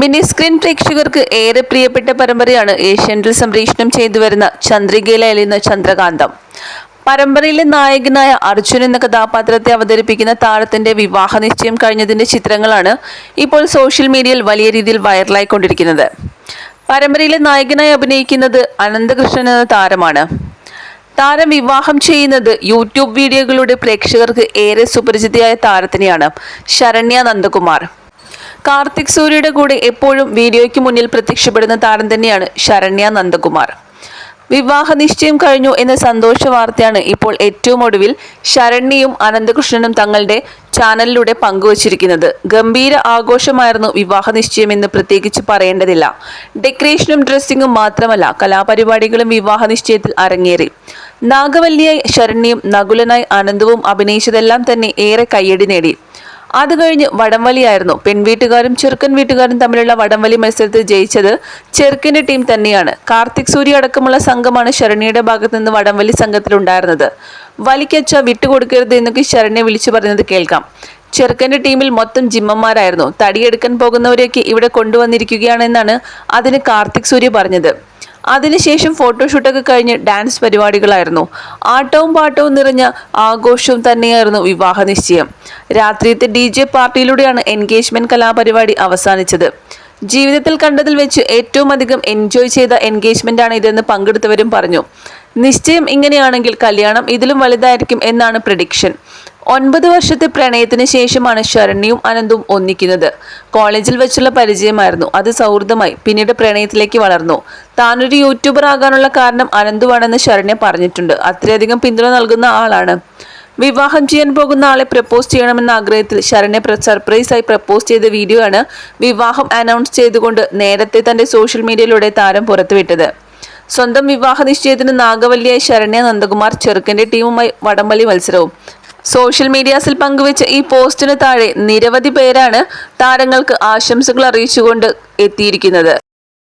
Mini screen പ്രേക്ഷകർക്ക് ഏറെ പ്രിയപ്പെട്ട പരമ്പരയാണ് ഏഷ്യാനെറ്റിൽ സംപ്രേഷണം ചെയ്തു വരുന്ന ചന്ദ്രികയിൽ അലിയുന്ന ചന്ദ്രകാന്തം. പരമ്പരയിലെ നായകനായ അർജുൻ എന്ന കഥാപാത്രത്തെ അവതരിപ്പിക്കുന്ന താരത്തിന്റെ വിവാഹ നിശ്ചയം കഴിഞ്ഞതിന്റെ ചിത്രങ്ങളാണ് ഇപ്പോൾ സോഷ്യൽ മീഡിയയിൽ വലിയ രീതിയിൽ വൈറലായിക്കൊണ്ടിരിക്കുന്നത്. പരമ്പരയിലെ നായകനായി അഭിനയിക്കുന്നത് അനന്തകൃഷ്ണൻ എന്ന താരമാണ്. താരം വിവാഹം ചെയ്യുന്നത് യൂട്യൂബ് വീഡിയോകളുടെ പ്രേക്ഷകർക്ക് ഏറെ സുപരിചിതയായ താരത്തിനെയാണ് ശരണ്യ നന്ദകുമാർ. കാർത്തിക് സൂര്യയുടെ കൂടെ എപ്പോഴും വീഡിയോയ്ക്ക് മുന്നിൽ പ്രത്യക്ഷപ്പെടുന്ന താരം തന്നെയാണ് ശരണ്യ നന്ദകുമാർ. വിവാഹ നിശ്ചയം കഴിഞ്ഞു എന്ന സന്തോഷ വാർത്തയാണ് ഇപ്പോൾ ഏറ്റവും ഒടുവിൽ ശരണ്യയും അനന്തകൃഷ്ണനും തങ്ങളുടെ ചാനലിലൂടെ പങ്കുവച്ചിരിക്കുന്നത്. ഗംഭീര ആഘോഷമായിരുന്നു വിവാഹ നിശ്ചയം എന്ന് പ്രത്യേകിച്ച് പറയേണ്ടതില്ല. ഡെക്കറേഷനും ഡ്രസ്സിങ്ങും മാത്രമല്ല കലാപരിപാടികളും വിവാഹ നിശ്ചയത്തിൽ അരങ്ങേറി. നാഗവല്ലിയായി ശരണ്യയും നകുലനായി അനന്തവും അഭിനയിച്ചതെല്ലാം തന്നെ ഏറെ കയ്യടി നേടി. അത് കഴിഞ്ഞ് വടംവലിയായിരുന്നു. പെൺവീട്ടുകാരും ചെറുക്കൻ വീട്ടുകാരും തമ്മിലുള്ള വടംവലി മത്സരത്തിൽ ജയിച്ചത് ചെറുക്കിന്റെ ടീം തന്നെയാണ്. കാർത്തിക് സൂര്യ അടക്കമുള്ള സംഘമാണ് ശരണിയുടെ ഭാഗത്ത് നിന്ന് വടംവലി സംഘത്തിലുണ്ടായിരുന്നത്. വലിക്കച്ച വിട്ടുകൊടുക്കരുത് എന്നൊക്കെ ശരണ്യെ വിളിച്ചു പറയുന്നത് കേൾക്കാം. ചെറുക്കന്റെ ടീമിൽ മൊത്തം ജിമ്മന്മാരായിരുന്നു. തടിയെടുക്കാൻ പോകുന്നവരെയൊക്കെ ഇവിടെ കൊണ്ടുവന്നിരിക്കുകയാണെന്നാണ് അതിന് കാർത്തിക് സൂര്യ പറഞ്ഞത്. അതിനുശേഷം ഫോട്ടോഷൂട്ടൊക്കെ കഴിഞ്ഞ് ഡാൻസ് പരിപാടികളായിരുന്നു. ആട്ടവും പാട്ടവും നിറഞ്ഞ ആഘോഷവും തന്നെയായിരുന്നു വിവാഹ നിശ്ചയം. രാത്രിയത്തെ ഡി ജെ പാർട്ടിയിലൂടെയാണ് എൻഗേജ്മെന്റ് കലാപരിപാടി അവസാനിച്ചത്. ജീവിതത്തിൽ കണ്ടതിൽ വെച്ച് ഏറ്റവും അധികം എൻജോയ് ചെയ്ത എൻഗേജ്മെന്റ് ആണ് ഇതെന്ന് പങ്കെടുത്തവരും പറഞ്ഞു. നിശ്ചയം ഇങ്ങനെയാണെങ്കിൽ കല്യാണം ഇതിലും വലുതായിരിക്കും എന്നാണ് പ്രഡിക്ഷൻ ഒൻപത് വർഷത്തെ പ്രണയത്തിന് ശേഷമാണ് ശരണ്യയും അനന്തും ഒന്നിക്കുന്നത്. കോളേജിൽ വെച്ചുള്ള പരിചയമായിരുന്നു. അത് സൗഹൃദമായി. പിന്നീട് പ്രണയത്തിലേക്ക് വളർന്നു. താനൊരു യൂട്യൂബർ ആകാനുള്ള കാരണം അനന്തുവാണെന്ന് ശരണ്യ പറഞ്ഞിട്ടുണ്ട്. അത്രയധികം പിന്തുണ നൽകുന്ന ആളാണ്. വിവാഹം ചെയ്യാൻ പോകുന്ന ആളെ പ്രപ്പോസ് ചെയ്യണമെന്ന ആഗ്രഹത്തിൽ ശരണ്യ സർപ്രൈസായി പ്രപ്പോസ് ചെയ്ത വീഡിയോ ആണ് വിവാഹം അനൗൺസ് ചെയ്തുകൊണ്ട് നേരത്തെ തന്റെ സോഷ്യൽ മീഡിയയിലൂടെ താരം പുറത്തുവിട്ടത്. സ്വന്തം വിവാഹ നിശ്ചയത്തിന് നാഗവല്ലിയായി ശരണ്യ നന്ദകുമാർ ചെറുക്കന്റെ ടീമുമായി വടംവലി മത്സരവും സോഷ്യൽ മീഡിയാസിൽ പങ്കുവച്ച ഈ പോസ്റ്റിന് താഴെ നിരവധി പേരാണ് താരങ്ങൾക്ക് ആശംസകൾ അറിയിച്ചുകൊണ്ട് എത്തിയിരിക്കുന്നത്.